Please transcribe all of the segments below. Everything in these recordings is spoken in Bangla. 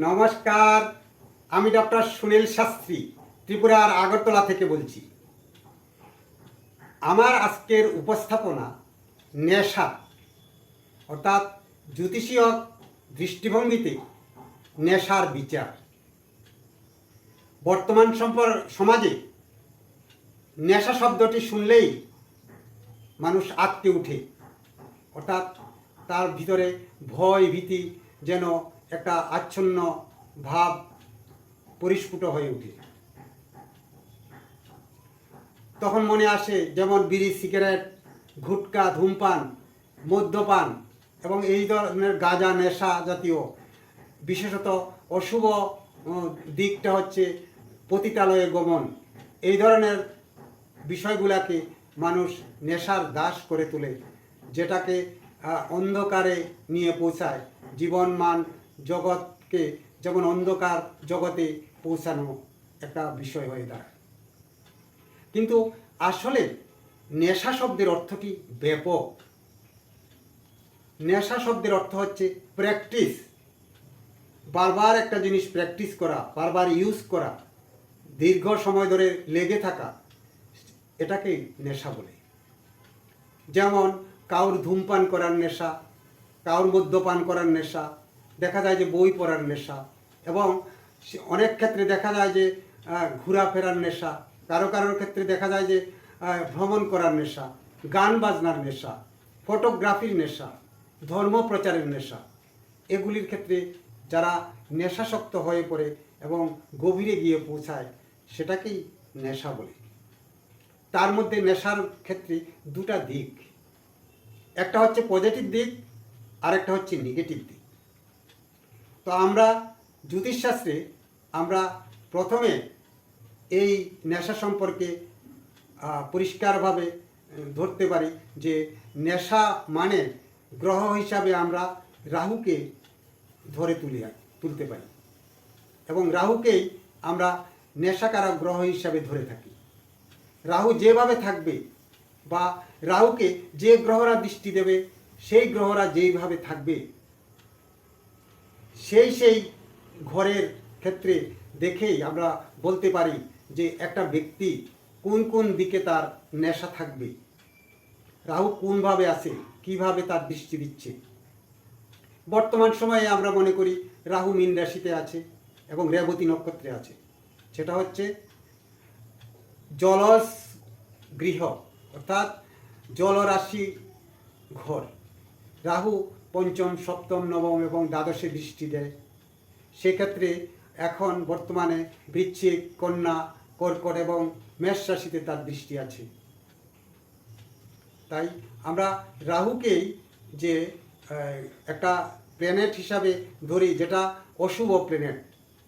নমস্কার, আমি ডক্টর সুনীল শাস্ত্রী, ত্রিপুরার আগরতলা থেকে বলছি। আমার আজকের উপস্থাপনা নেশা, অর্থাৎ জ্যোতিষীয় দৃষ্টিভঙ্গিতে নেশার বিচার। বর্তমান সম্পর, সমাজে নেশা শব্দটি শুনলেই মানুষ আটকে উঠে, অর্থাৎ তার ভিতরে ভয় ভীতি যেন একটা আচ্ছন্ন ভাব পরিস্ফুট হয়ে ওঠে তখন মনে আসে যেমন বিড়ি, সিগারেট, গুটকা, ধূমপান, মদ্যপান এবং এই ধরনের গাঁজা, নেশা জাতীয়। বিশেষত অশুভ দিকটা হচ্ছে পতিতালয়ে গমন। এই ধরনের বিষয়গুলাকে মানুষ নেশার দাস করে তোলে, যেটাকে অন্ধকারে নিয়ে পৌঁছায়, জীবনমান জগৎকে যেমন অন্ধকার জগতে পৌঁছানো একটা বিষয় হয়ে দাঁড়ায়। কিন্তু আসলে নেশা শব্দের অর্থ অর্থটি ব্যাপক। নেশা শব্দের অর্থ হচ্ছে প্র্যাকটিস বারবার একটা জিনিস প্র্যাকটিস করা, বারবার ইউজ করা, দীর্ঘ সময় ধরে লেগে থাকা, এটাকে নেশা বলে। যেমন, কাউর ধূমপান করার নেশা, কাউর মদ্যপান করার নেশা দেখা যায় যে বই পড়ার নেশা এবং অনেক ক্ষেত্রে দেখা যায় যে ঘোরাফেরার নেশা। কারও কারোর ক্ষেত্রে দেখা যায় যে ভ্রমণ করার নেশা, গান বাজনার নেশা, ফটোগ্রাফির নেশা, ধর্ম প্রচারের নেশা। এগুলির ক্ষেত্রে যারা নেশাসক্ত হয়ে পড়ে এবং গভীরে গিয়ে পৌঁছায়, সেটাকেই নেশা বলে। তার মধ্যে নেশার ক্ষেত্রে দুটা দিক। একটা হচ্ছে পজিটিভ দিক আর একটা হচ্ছে নেগেটিভ দিক। তো আমরা জ্যোতিষশাস্ত্রে আমরা প্রথমে এই নেশা সম্পর্কে পরিষ্কারভাবে ধরতে পারি যে নেশা মানে গ্রহ হিসাবে আমরা রাহুকে ধরে তুলি, তুলতে পারি। এবং রাহুকেই আমরা নেশাকারক গ্রহ হিসাবে ধরে থাকি। রাহু যেভাবে থাকবে বা রাহুকে যে গ্রহরা দৃষ্টি দেবে, সেই গ্রহরা যেইভাবে থাকবে সেই সেই ঘরের ক্ষেত্রে দেখেই আমরা বলতে পারি যে একটা ব্যক্তি কোন কোন দিকে তার নেশা থাকবে, রাহু কোনভাবে আছে, কীভাবে তার দৃষ্টি দিচ্ছে। বর্তমান সময়ে আমরা মনে করি রাহু মীন রাশিতে আছে এবং রেবতী নক্ষত্রে আছে। সেটা হচ্ছে জলস গৃহ, অর্থাৎ জলরাশি ঘর। রাহু পঞ্চম, সপ্তম, নবম এবং দ্বাদশে দৃষ্টি দেয়। সেক্ষেত্রে এখন বর্তমানে বৃশ্চিক কন্যা, কর্কট এবং মেষ রাশিতে তার দৃষ্টি আছে। তাই আমরা রাহুকেই যে একটা প্ল্যানেট হিসাবে ধরি যেটা অশুভ প্ল্যানেট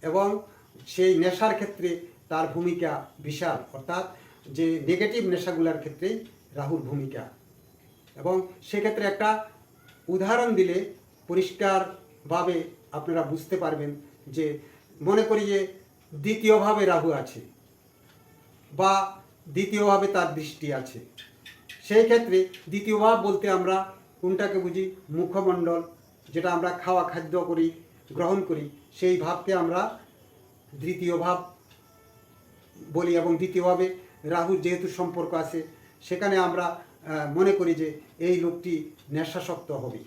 এবং সেই নেশার ক্ষেত্রে তার ভূমিকা বিশাল। অর্থাৎ যে নেগেটিভ নেশাগুলোর ক্ষেত্রেই রাহুর ভূমিকা। এবং সেক্ষেত্রে একটা উদাহরণ দিলে পরিষ্কারভাবে আপনারা বুঝতে পারবেন যে মনে করি যে দ্বিতীয়ভাবে রাহু আছে বা দ্বিতীয়ভাবে তার দৃষ্টি আছে। সেই ক্ষেত্রে দ্বিতীয় ভাব বলতে আমরা কোনটাকে বুঝি? মুখমণ্ডল, যেটা আমরা খাওয়া খাদ্য করি, গ্রহণ করি, সেই ভাবকে আমরা দ্বিতীয় ভাব বলি এবং দ্বিতীয়ভাবে রাহুর যেহেতু সম্পর্ক আছে, সেখানে আমরা মনে করি যে এই লোকটি নেশাসক্ত হবে।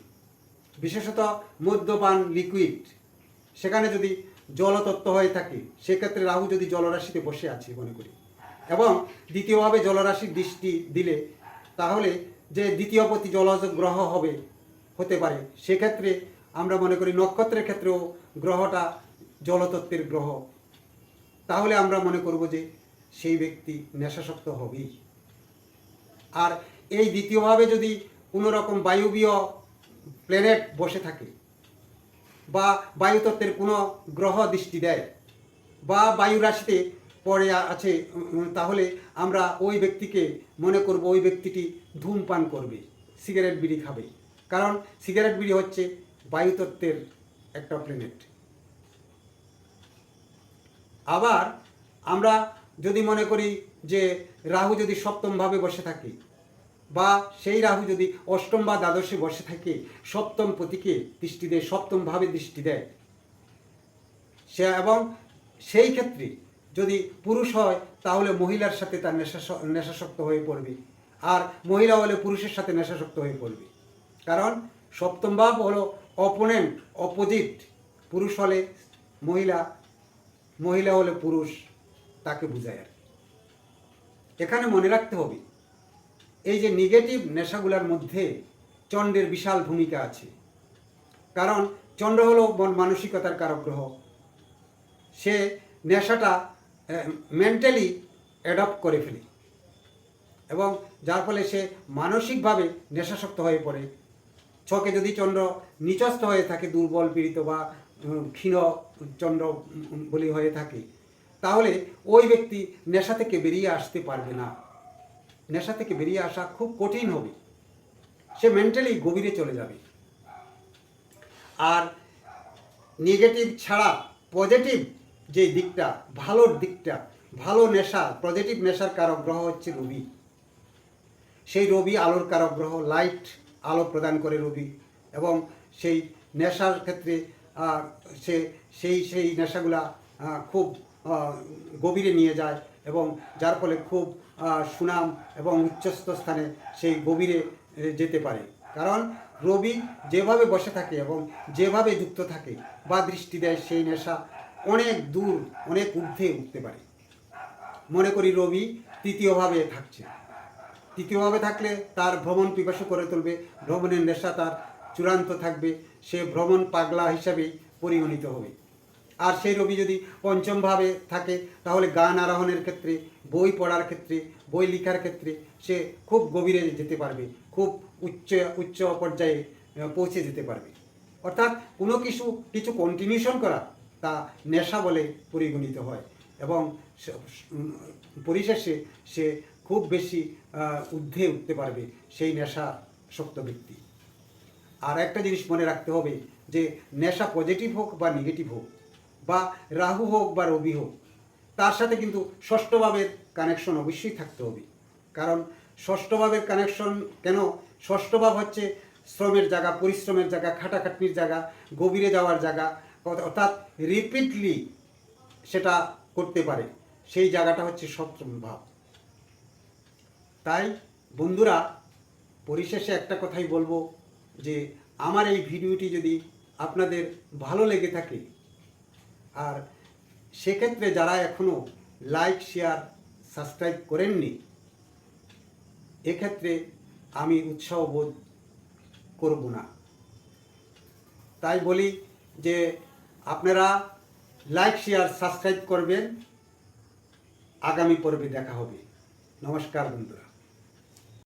বিশেষত মদ্যপান লিকুইড সেখানে যদি জলতত্ত্ব হয়ে থাকে, সেক্ষেত্রে রাহু যদি জলরাশিতে বসে আছে মনে করি। এবং দ্বিতীয়ভাবে জলরাশির দৃষ্টি দিলে, তাহলে যে দ্বিতীয় প্রতি জলজ গ্রহ হবে, হতে পারে। সেক্ষেত্রে আমরা মনে করি নক্ষত্রের ক্ষেত্রেও গ্রহটা জলতত্ত্বের গ্রহ। তাহলে আমরা মনে করব যে সেই ব্যক্তি নেশাসক্ত হবেই। আর এই দ্বিতীয়ভাবে যদি কোনো রকম বায়ুবীয় প্ল্যানেট বসে থাকে বা বায়ুতত্ত্বের কোনো গ্রহ দৃষ্টি দেয় বা বায়ু রাশিতে পড়ে আছে তাহলে আমরা ওই ব্যক্তিকে মনে করব ওই ব্যক্তিটি ধূমপান করবে, সিগারেট বিড়ি খাবে। কারণ সিগারেট বিড়ি হচ্ছে বায়ুতত্ত্বের একটা প্ল্যানেট। আবার আমরা যদি মনে করি যে রাহু যদি সপ্তমভাবে বসে থাকে বা সেই রাহু যদি অষ্টম বা দ্বাদশে বসে থাকে, সপ্তম প্রতীকে দৃষ্টি দেয় সপ্তমভাবে দৃষ্টি দেয়। সে এবং সেই ক্ষেত্রে যদি পুরুষ হয়, তাহলে মহিলার সাথে তার নেশা নেশাসক্ত হয়ে পড়বে। আর মহিলা হলে পুরুষের সাথে নেশাসক্ত হয়ে পড়বে। কারণ সপ্তম ভাব হলো অপোনেন্ট অপোজিট পুরুষ হলে মহিলা মহিলা হলে পুরুষ, তাকে বোঝায় আর এখানে মনে রাখতে হবে এই যে নেগেটিভ নেশাগুলোর মধ্যে চন্দ্রের বিশাল ভূমিকা আছে। কারণ চন্দ্র হলো মন মানসিকতার কারক গ্রহ সে নেশাটা মেন্টালি অ্যাডপ্ট করে ফেলে। এবং যার ফলে সে মানসিকভাবে নেশাসক্ত হয়ে পড়ে। ছকে যদি চন্দ্র নিচস্থ হয়ে থাকে, দুর্বল, পীড়িত বা ক্ষীণ চন্দ্র বলি হয়ে থাকে, তাহলে ওই ব্যক্তি নেশা থেকে বেরিয়ে আসতে পারবে না। নেশা থেকে বেরিয়ে আসা খুব কঠিন হবে। সে মেন্টালি গভীরে চলে যাবে। আর নেগেটিভ ছাড়া পজিটিভ যে দিকটা ভালোর দিকটা, ভালো নেশা পজিটিভ নেশার কারক গ্রহ হচ্ছে রবি। সেই রবি আলোর কারক গ্রহ লাইট আলো প্রদান করে রবি এবং সেই নেশার ক্ষেত্রে সে, সেই সেই নেশাগুলা খুব গভীরে নিয়ে যায়। এবং যার ফলে খুব সুনাম এবং উচ্চস্থ স্থানে সেই গভীরে যেতে পারে। কারণ রবি যেভাবে বসে থাকে এবং যেভাবে যুক্ত থাকে বা দৃষ্টি দেয়, সেই নেশা অনেক দূর, অনেক ঊর্ধ্বে উঠতে পারে। মনে করি রবি তৃতীয়ভাবে থাকছে। তৃতীয়ভাবে থাকলে তার ভ্রমণ পিপাসু করে তুলবে, ভ্রমণের নেশা তার চূড়ান্ত থাকবে, সে ভ্রমণ পাগলা হিসাবেই পরিগণিত হবে। আর সেই রবি যদি পঞ্চমভাবে থাকে, তাহলে গান আরোহণের ক্ষেত্রে, বই পড়ার ক্ষেত্রে, বই লেখার ক্ষেত্রে সে খুব গভীরে যেতে পারবে, খুব উচ্চ উচ্চ পর্যায়ে পৌঁছে যেতে পারবে। অর্থাৎ কোনো কিছু কিছু কন্টিনিউশন করা, তা নেশা বলে পরিগণিত হয় এবং পরিশেষে সে খুব বেশি ঊর্ধ্বে উঠতে পারবে সেই নেশা শক্ত ব্যক্তি। আর একটা জিনিস মনে রাখতে হবে যে, নেশা পজিটিভ হোক বা নেগেটিভ হোক বা রাহু হোক বা রবি হোক, তার সাথে কিন্তু ষষ্ঠভাবের কানেকশন অবশ্যই থাকতে হবে। কারণ ষষ্ঠভাবের কানেকশন কেন? ষষ্ঠভাব হচ্ছে শ্রমের জায়গা, পরিশ্রমের জায়গা, খাটাখাটনির জায়গা, গভীরে যাওয়ার জায়গা, অর্থাৎ রিপিটলি সেটা করতে পারে। সেই জায়গাটা হচ্ছে সপ্তম ভাব। তাই বন্ধুরা, পরিশেষে একটা কথাই বলব যে, আমার এই ভিডিওটি যদি আপনাদের ভালো লেগে থাকে আর সেক্ষেত্রে যারা এখনও লাইক শেয়ার সাবস্ক্রাইব করেননি, এক্ষেত্রে আমি উৎসাহ বোধ করব না। তাই বলি যে আপনারা লাইক শেয়ার সাবস্ক্রাইব করবেন। আগামী পর্বে দেখা হবে। নমস্কার বন্ধুরা।